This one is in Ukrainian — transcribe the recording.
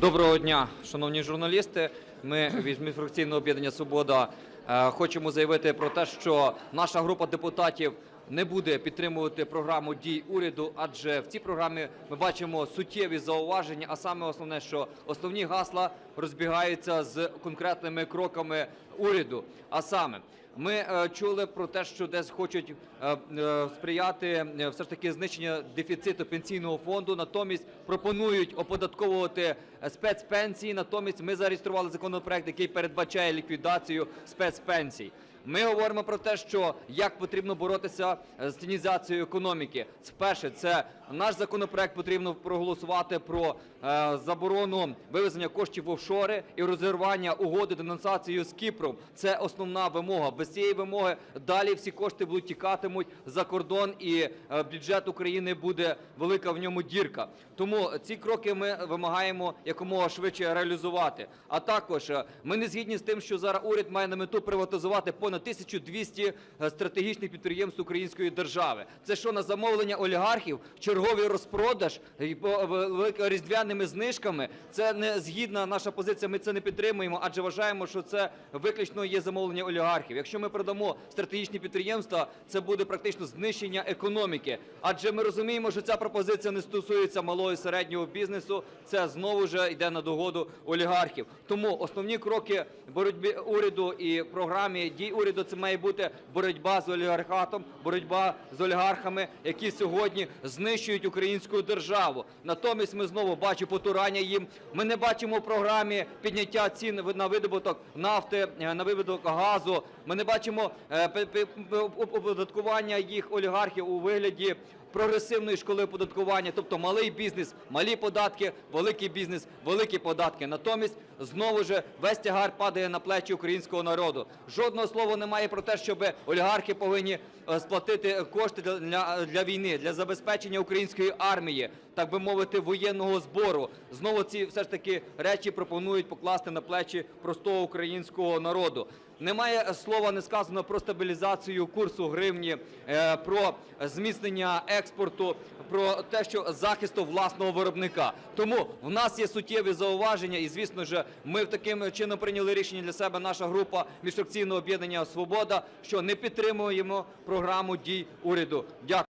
Доброго дня, шановні журналісти. Ми від міжфракційного об'єднання Свобода е, хочемо заявити про те, що наша група депутатів не буде підтримувати програму дій уряду, адже в цій програмі ми бачимо суттєві зауваження, а саме основне, що основні гасла розбігаються з конкретними кроками уряду. А саме ми е, чули про те, що десь хочуть е, е, сприяти все ж таки знищення дефіциту пенсійного фонду. Натомість пропонують оподатковувати спецпенсії. Натомість ми зареєстрували законопроект, який передбачає ліквідацію спецпенсій. Ми говоримо про те, що як потрібно боротися з тінізацією економіки. Перше, це наш законопроект потрібно проголосувати про заборону вивезення коштів в офшори і розірвання угоди денонсацію з Кіпром. Це основна вимога. Без цієї вимоги далі всі кошти будуть тікатимуть за кордон, і е, бюджет України буде велика в ньому дірка. Тому ці кроки ми вимагаємо якомога швидше реалізувати. А також е, ми не згідні з тим, що зараз уряд має на мету приватизувати понад 1200 е, стратегічних підприємств української держави. Це що на замовлення олігархів, черговий розпродаж різдвяними знижками. Це не згідна наша позиція. Ми це не підтримуємо, адже вважаємо, що це виключно є замовлення олігархів. Якщо ми продамо стратегічні підприємства, це буде практично знищення економіки. Адже ми розуміємо, що ця пропозиція не стосується малого і середнього бізнесу. Це знову ж йде на догоду олігархів. Тому основні кроки боротьби уряду і програмі дій уряду це має бути боротьба з олігархатом, боротьба з олігархами, які сьогодні знищують українську державу. Натомість ми знову бачимо потурання їм. Ми не бачимо в програмі підняття цін на видобуток нафти, на видобуток газу. Ми не бачимо е, оподаткування їх олігархів у вигляді прогресивної школи оподаткування, тобто малий бізнес, малі податки, великий бізнес, великі податки. Натомість знову ж весь тягар падає на плечі українського народу. Жодного слова немає про те, щоб олігархи повинні е, сплатити кошти для, війни, для забезпечення української армії, так би мовити, воєнного збору. Знову ці все ж таки речі пропонують покласти на плечі простого українського народу. Немає слова не сказано про стабілізацію курсу гривні, е, про зміцнення експорту, про те, що захисту власного виробника. Тому в нас є суттєві зауваження, і звісно ж, ми таким чином прийняли рішення для себе. Наша група міжфракційного об'єднання Свобода, що не підтримуємо програму дій уряду. Дякую.